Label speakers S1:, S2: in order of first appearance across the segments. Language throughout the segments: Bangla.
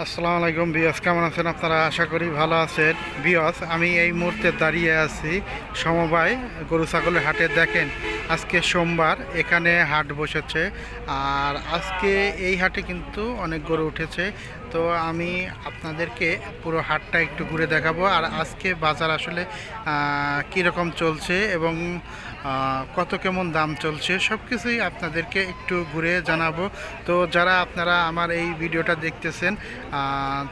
S1: আসসালামু আলাইকুম বিয়স কেমন আছেন আপনারা? আশা করি ভালো আছেন। বিয়স আমি এই মুহূর্তে দাঁড়িয়ে আছি সমবায় গরু ছাগলের হাটে। দেখেন, আজকে সোমবার, এখানে হাট বসেছে। আর আজকে এই হাটে কিন্তু অনেক গরু উঠেছে। তো আমি আপনাদেরকে পুরো হাটটা একটু ঘুরে দেখাবো। আর আজকে বাজার আসলে কীরকম চলছে এবং কত কেমন দাম চলছে সব কিছুই আপনাদেরকে একটু ঘুরে জানাব। তো যারা আপনারা আমার এই ভিডিওটা দেখতেছেন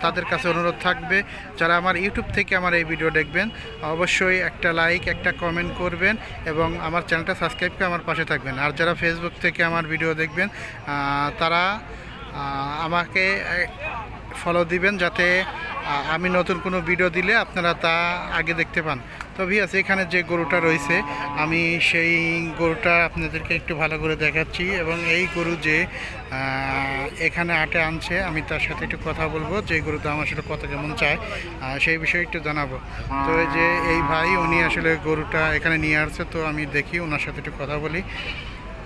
S1: তাদের কাছে অনুরোধ থাকবে, যারা আমার ইউটিউব থেকে আমার এই ভিডিও দেখবেন, অবশ্যই একটা লাইক, একটা কমেন্ট করবেন এবং আমার চ্যানেলটা সাবস্ক্রাইব করে আমার পাশে থাকবেন। আর যারা ফেসবুক থেকে আমার ভিডিও দেখবেন তারা আমাকে ফলো দিবেন যাতে আমি নতুন কোনো ভিডিও দিলে আপনারা তা আগে দেখতে পান। তো ভিয়াস এখানে যে গরুটা রয়েছে আমি সেই গরুটা আপনাদেরকে একটু ভালো করে দেখাচ্ছি এবং এই গরু যে এখানে আটে আনছে আমি তার সাথে একটু কথা বলব যে গরুটা আমার আসলে কত কেমন চায় সেই বিষয়ে একটু জানাব। তো এই যে এই ভাই উনি আসলে গরুটা এখানে নিয়ে আসছে তো আমি দেখি ওনার সাথে একটু কথা বলি।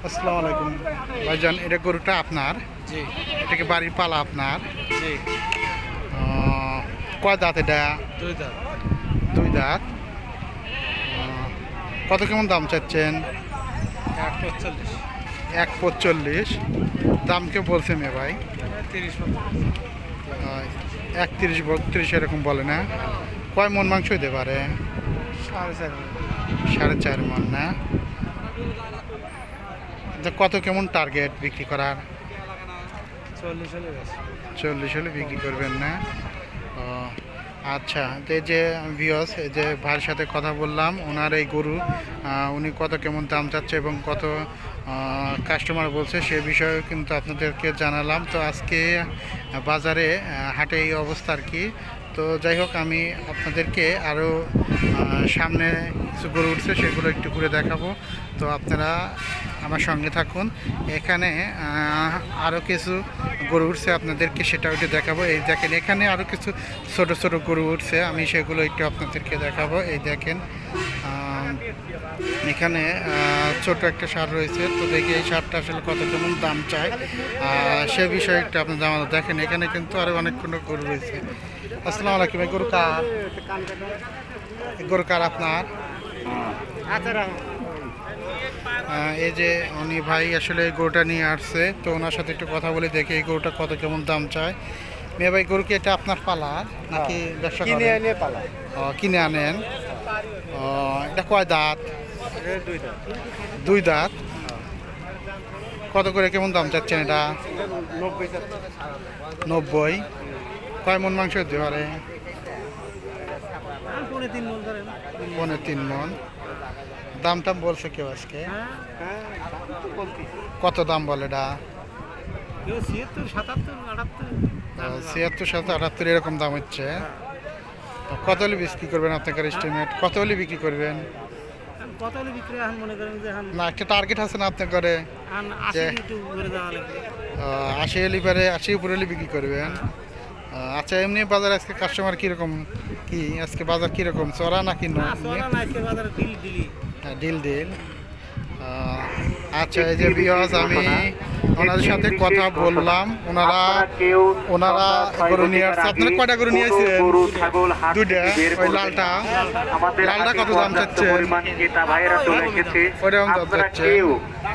S1: আসসালামু আলাইকুম। ভাইজান এটা গরুটা আপনার?
S2: জি।
S1: এটাকে বাড়ির পালা আপনার?
S2: জি।
S1: কয় দাঁত এটা?
S2: দুই দাঁত।
S1: দুই দাঁত। কত কেমন দাম চাচ্ছেন?
S2: এক পঁচল্লিশ
S1: এক দাম কে বলছে মে ভাই।
S2: তিরিশ
S1: একত্রিশ বত্রিশ এরকম বলে না? কয় মন মাংস হইতে পারে?
S2: সাড়ে চার
S1: মন। না? কত কেমন টার্গেট বিক্রি করার?
S2: চল্লিশ হলে
S1: চল্লিশ হলে বিক্রি করবেন না? ও আচ্ছা তো এই যে ভিওস যে ভাইয়ের সাথে কথা বললাম, ওনার এই গরু উনি কত কেমন দাম চাচ্ছে এবং কত কাস্টমার বলছে, সে বিষয়ে কিন্তু আপনাদেরকে জানালাম। তো আজকে বাজারে হাটে এই অবস্থা আর কি। তো যাই হোক, আমি আপনাদেরকে আরও সামনে কিছু গরু উঠছে, সেগুলো একটু ঘুরে দেখাবো। তো আপনারা আমার সঙ্গে থাকুন। এখানে আরও কিছু গরু উঠছে আপনাদেরকে, সেটাও একটু দেখাবো। এই দেখেন, এখানে আরও কিছু ছোট ছোট গরু উঠছে, আমি সেগুলো একটু আপনাদেরকে দেখাবো। এই দেখেন এখানে ছোট একটা সার রয়েছে। তো দেখি এই সারটা আসলে কত কেমন দাম চায়। সে বিষয়ে একটু আপনি জানানো। দেখেন, এখানে কিন্তু আরও অনেকগুলো গরু রয়েছে। আসসালামু আলাইকুম এই গরু কার? এই গরু কার আপনার? এই যে উনি ভাই আসলে এই গরুটা নিয়ে আসছে তো ওনার সাথে একটু কথা বলে দেখি এই গরুটা কত কেমন দাম চায়। মেয়ে ভাই গরু কি এটা আপনার পালার নাকি ব্যবসা
S2: কিনে? এনে পালা।
S1: কিনে আনেন। ও, এটা কয় দাঁত?
S2: দুই
S1: দুই দাঁত? কত করে কেমন দাম চাচ্ছেন এটা?
S2: নব্বই।
S1: কয় মন মাংস হতে পারে? পনেরো তিন মন দাম টাম বলছে কেউ আজকে? কত দাম বলে
S2: কেউ ছিয়াত্তর সাতাত্তর আটাত্তর।
S1: এরকম দাম হচ্ছে। কত হলে বিক্রি করবেন আপনার এস্টিমেট কত হলে বিক্রি করবেন? না একটা টার্গেট আছে না আপনার
S2: এখন আশি
S1: হলে পরে আশি উপরে হলে বিক্রি করবেন। আচ্ছা এমনি বাজার আজকে কাস্টমার কীরকম? কি আজকে বাজার কীরকম? চড়া নাকি
S2: বাজারে ডিল ডিলি
S1: আচ্ছা এই যে বিয়াজ আমি ওনাদের সাথে কথা বললাম। ওনারা ওনারা গরু নিয়ে আসছে। আপনারা কয়টা গরু নিয়ে আসছেন? দুইটা। ওই লালটা। লালটা কত দাম চাচ্ছে? দাম চাচ্ছে।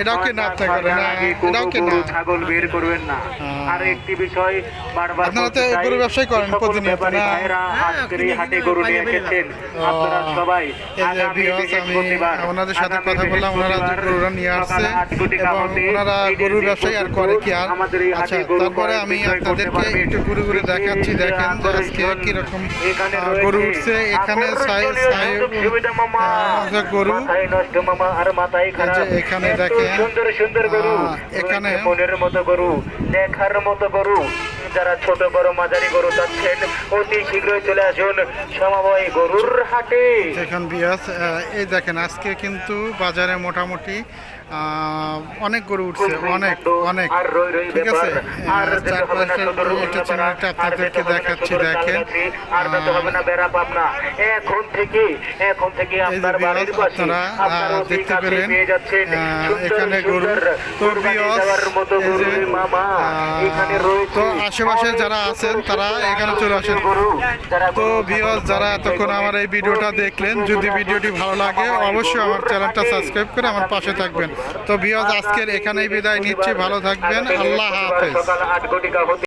S1: এটাও না আপনার করে না এটাও
S3: ছাগল বের করবেন না। আর একটি বিষয় বারবার
S1: আপনারা তো
S3: বলতে
S1: গরু ব্যবসাই করেন
S3: সকল
S1: প্রতিনিয়ত,
S3: ব্যাপারী
S1: না?
S3: আজকের এই হাটে গরু নিয়ে এসেছেন। আপনারা সবাই
S1: ওনাদের সাথে কথা বললাম ওনারা গরুরা নিয়ে আসছে। এবং ওনারা গরুর
S3: দিন
S1: ব্যবসায়ী আর করে কি আর? আচ্ছা তারপরে আমি আপনাদেরকে একটু ঘুরে ঘুরে দেখাচ্ছি দেখেন যে আজকে কীরকম
S3: এখানে
S1: গরু উঠছে এখানে সাই সাই
S3: সুযোগ মামা।
S1: গরু। এখানে দেখেন,
S3: সুন্দর সুন্দর গরু।
S1: এখানে-
S3: মনের মতো গরু দেখার মতো গরু। যারা ছোট বড় মাঝারি গরু চাচ্ছেন অতি শীঘ্রই চলে আসুন সমবায় গরুর হাটে
S1: দেখেন বিয়াস এই দেখেন আজকে কিন্তু বাজারে মোটামুটি অনেক গরু উঠছে অনেক অনেক ঠিক আছে
S3: আর।
S1: চ্যানেলটা আপনাদেরকে দেখাচ্ছি দেখেন
S3: এখন থেকে এখন থেকে আপনার
S1: দেখতে পেলেন, এখানে গরু। তো আশেপাশে যারা আছেন তারা এখানে চলে আসেন। তো ভিওস যারা এতক্ষণ আমার এই ভিডিওটা দেখলেন যদি ভিডিওটি ভালো লাগে অবশ্যই আমার চ্যানেলটা সাবস্ক্রাইব করে আমার পাশে থাকবেন। তো ভিওস আজকের এখানেই বিদায় নিচ্ছি ভালো থাকবেন আল্লাহ হাফেজ।